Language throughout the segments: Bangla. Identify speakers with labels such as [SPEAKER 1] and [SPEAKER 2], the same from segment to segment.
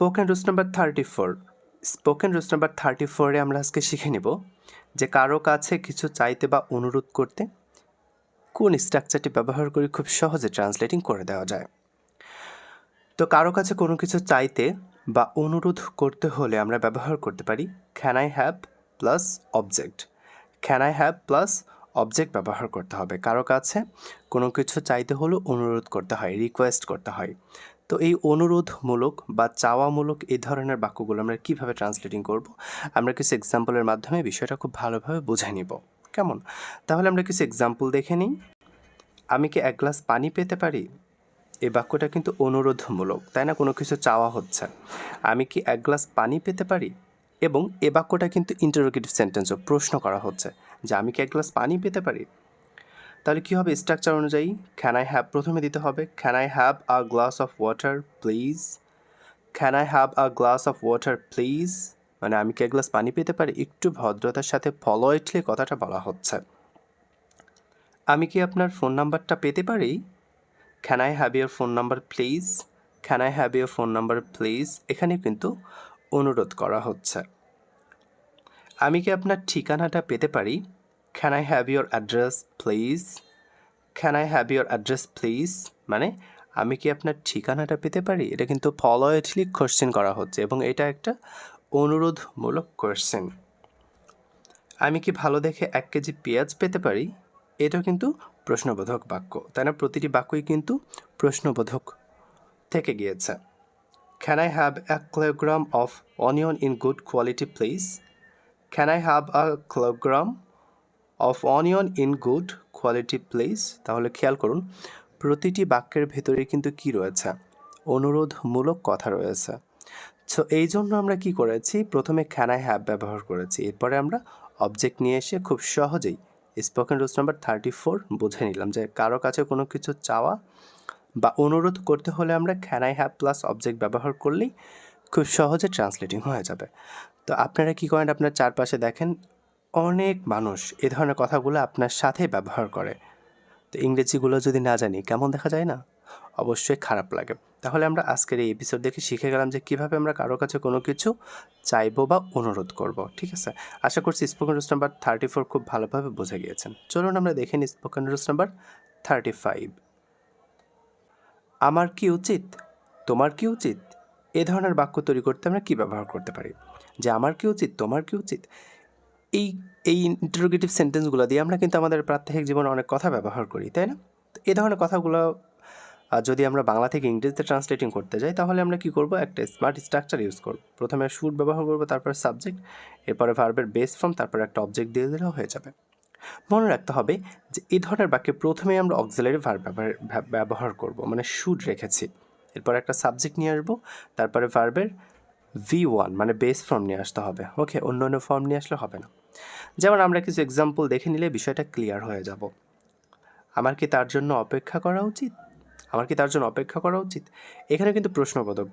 [SPEAKER 1] Spoken rules number thirty four spoken rules number thirty ফোরে আমরা আজকে শিখে নেব যে কারও কাছে কিছু চাইতে বা অনুরোধ করতে কোন স্ট্রাকচারটি ব্যবহার করে খুব সহজে ট্রান্সলেটিং করে দেওয়া যায়। তো কারও কাছে কোনো কিছু চাইতে বা অনুরোধ করতে হলে আমরা ব্যবহার করতে পারি can I have plus object can I have plus object ব্যবহার করতে হবে। কারও কাছে কোনো কিছু চাইতে হলেও অনুরোধ করতে হয় রিকোয়েস্ট করতে হয়। তো এই অনুরোধমূলক বা চাওয়ামূলক এই ধরনের বাক্যগুলো আমরা কীভাবে ট্রান্সলেটিং করব? আমরা কিছু এক্সাম্পলের মাধ্যমে বিষয়টা খুব ভালোভাবে বুঝে নিব। কেমন? তাহলে আমরা কিছু এক্সাম্পল দেখে নিই। আমি কি এক গ্লাস পানি পেতে পারি? এই বাক্যটা কিন্তু অনুরোধমূলক, তাই না? কোনো কিছু চাওয়া হচ্ছে আমি কি এক গ্লাস পানি পেতে পারি? এবং এ বাক্যটা কিন্তু ইন্টারোগেটিভ সেন্টেন্সও প্রশ্ন করা হচ্ছে যে আমি কি এক গ্লাস পানি পেতে পারি? তাহলে কী হবে স্ট্রাকচার অনুযায়ী? ক্যান আই হ্যাভ প্রথমে দিতে হবে can I have a glass of water please can I have a glass of water please মানে আমি কি এক গ্লাস পানি পেতে পারি? একটু ভদ্রতার সাথে ফলোয়েটলি কথাটা বলা হচ্ছে। আমি কি আপনার ফোন নাম্বারটা পেতে পারি? Can I have your phone number please can I have your phone number please এখানে কিন্তু অনুরোধ করা হচ্ছে। আমি কি আপনার ঠিকানাটা পেতে পারি? Can I have your address please can I have your address please মানে আমি কি আপনার ঠিকানাটা পেতে পারি? এটা কিন্তু ফলোয়েটলি কোশ্চেন করা হচ্ছে এবং এটা একটা অনুরোধমূলক কোশ্চেন আমি কি ভালো দেখে এক কেজি পেঁয়াজ পেতে পারি? এটাও কিন্তু প্রশ্নবোধক বাক্য। তাই না? প্রতিটি বাক্যই কিন্তু প্রশ্নবোধক থেকে গিয়েছে। Can I have a kilogram of onion in good quality please can I have a kilogram of onion in good quality please তাহলে খেয়াল করুন, প্রতিটি বাক্যের ভেতরে কিন্তু কি রয়েছে? অনুরোধমূলক কথা রয়েছে। সো এই জন্য আমরা কি করেছি? প্রথমে ক্যান আই হ্যাভ ব্যবহার করেছি। এরপরে আমরা অবজেক্ট নিয়ে এসে খুব সহজেই spoken rules number thirty four বুঝে নিলাম যে কারও কাছে কোনো কিছু চাওয়া বা অনুরোধ করতে হলে আমরা can I have plus object ব্যবহার করলেই খুব সহজে ট্রান্সলেটিং হয়ে যাবে। তো আপনারা কী করেন? আপনার চারপাশে দেখেন অনেক মানুষ এ ধরনের কথাগুলো আপনার সাথে ব্যবহার করে। তো ইংরেজিগুলো যদি না জানি, কেমন দেখা যায় না? অবশ্যই খারাপ লাগে। তাহলে আমরা আজকের এই এপিসোড দেখে শিখে গেলাম যে কীভাবে আমরা কারও কাছে কোনো কিছু চাইব বা অনুরোধ করব, ঠিক আছে? আশা করছি spoken rules number thirty four খুব ভালোভাবে বুঝে গিয়েছেন। চলুন আমরা দেখে নিই spoken rules number thirty five আমার কি উচিত? তোমার কি উচিত? এ ধরনের বাক্য তৈরি করতে আমরা কী ব্যবহার করতে পারি? যে আমার কি উচিত? তোমার কি উচিত? এই এই ইন্টারোগেটিভ সেন্টেন্সগুলো দিয়ে আমরা কিন্তু আমাদের প্রাত্যহিক জীবনে অনেক কথা ব্যবহার করি, তাই না? তো এই ধরনের কথাগুলো যদি আমরা বাংলা থেকে ইংরেজিতে ট্রান্সলেটিং করতে যাই, তাহলে আমরা কি করব? একটা স্মার্ট স্ট্রাকচার ইউজ করব। প্রথমে শুট ব্যবহার করব, তারপর সাবজেক্ট এরপরে ভার্বের বেস ফর্ম তারপরে একটা অবজেক্ট দিয়ে দিলেও হয়ে যাবে। মনে রাখতে হবে যে এই ধরনের বাক্যে প্রথমে আমরা অক্সিলারি ভার্ব ব্যবহার ব্যবহার করব মানে শুট রেখেছি। এরপর একটা সাবজেক্ট নিয়ে আসব, তারপরে ভার্বের ভি ওয়ান মানে বেস ফর্ম নিয়ে আসতে হবে। ওকে অন্য অন্য ফর্ম নিয়ে আসলে হবে না। যেমন আমরা কিছু এক্সাম্পল দেখে নিলে বিষয়টা ক্লিয়ার হয়ে যাব। আমার কি তার জন্য অপেক্ষা করা উচিত? আমার কি তার জন্য অপেক্ষা করা উচিত? এখানে কিন্তু প্রশ্নবোধক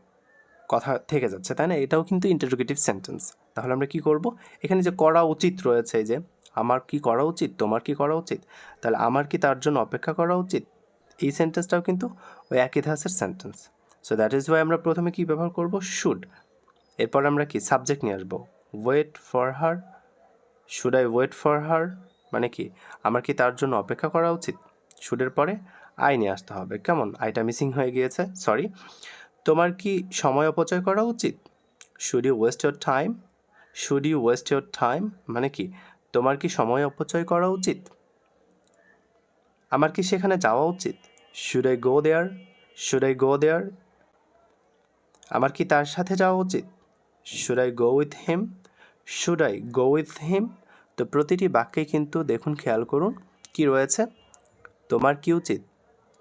[SPEAKER 1] কথা থেকে যাচ্ছে, তাই না? এটাও কিন্তু ইন্টারোগেটিভ সেন্টেন্স তাহলে আমরা কি করব? এখানে যে করা উচিত রয়েছে যে আমার কি করা উচিত? তোমার কি করা উচিত? তাহলে আমার কি তার জন্য অপেক্ষা করা উচিত? এই সেন্টেন্সটাও কিন্তু ওই একই ধাসের sentence so that is why আমরা প্রথমে কি ব্যবহার করব? শুড এরপর আমরা কি? সাবজেক্ট নিয়ে আসব। Wait for her should I wait for her মানে কি, আমার কি তার জন্য অপেক্ষা করা উচিত? শুডের পরে আই নিয়ে আসতে হবে। কেমন? আইটা মিসিং হয়ে গিয়েছে সরি তোমার কি সময় অপচয় করা উচিত? Should you waste your time should you waste your time মানে কি, তোমার কি সময় অপচয় করা উচিত? আমার কি সেখানে যাওয়া উচিত? Should I go there should I go there আমার কি তার সাথে যাওয়া উচিত? Should I go with him should I go with him তো প্রতিটি বাক্যে কিন্তু দেখুন, খেয়াল করুন কি রয়েছে। তোমার কি উচিত?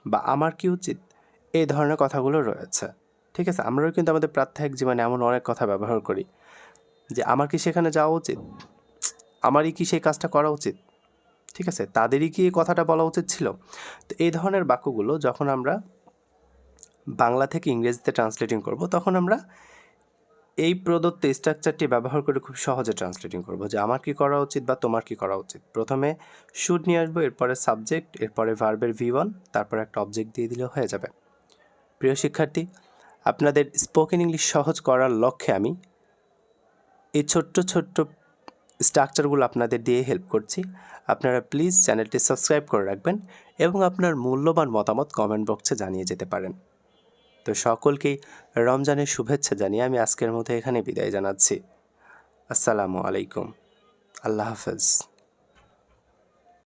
[SPEAKER 1] বা আমার কি উচিত? এই ধরনের কথাগুলো রয়েছে। ঠিক আছে? আমরাও কিন্তু আমাদের প্রাত্যহিক জীবনে এমন অনেক কথা ব্যবহার করি যে, আমার কি সেখানে যাওয়া উচিত? আমারই কি সেই কাজটা করা উচিত? ঠিক আছে? তাদেরই কি এই কথাটা বলা উচিত ছিল? তো এই ধরনের বাক্যগুলো যখন আমরা বাংলা থেকে ইংরেজিতে ট্রান্সলেটিং করব, তখন আমরা এই প্রদত্ত স্ট্রাকচারটি ব্যবহার করে খুব সহজে ট্রান্সলেটিং করব যে আমার কি করা উচিত বা তোমার কি করা উচিত। প্রথমে শুড নিয়ে আসব, এরপরে সাবজেক্ট এরপরে ভার্বের ভি ওয়ান তারপরে একটা অবজেক্ট দিয়ে দিলেও হয়ে যাবে। প্রিয় শিক্ষার্থী, আপনাদের স্পোকেন ইংলিশ সহজ করার লক্ষ্যে আমি এই ছোট্ট ছোট্ট স্ট্রাকচারগুলো আপনাদের দিয়ে হেল্প করছি। আপনারা প্লিজ চ্যানেলটি সাবস্ক্রাইব করে রাখবেন এবং আপনার মূল্যবান মতামত কমেন্ট বক্সে জানিয়ে যেতে পারেন। তো সকলকেই রমজানের শুভেচ্ছা জানিয়ে আমি আজকের মতো এখানে বিদায় জানাচ্ছি। আসসালামু আলাইকুম। আল্লাহ হাফেজ।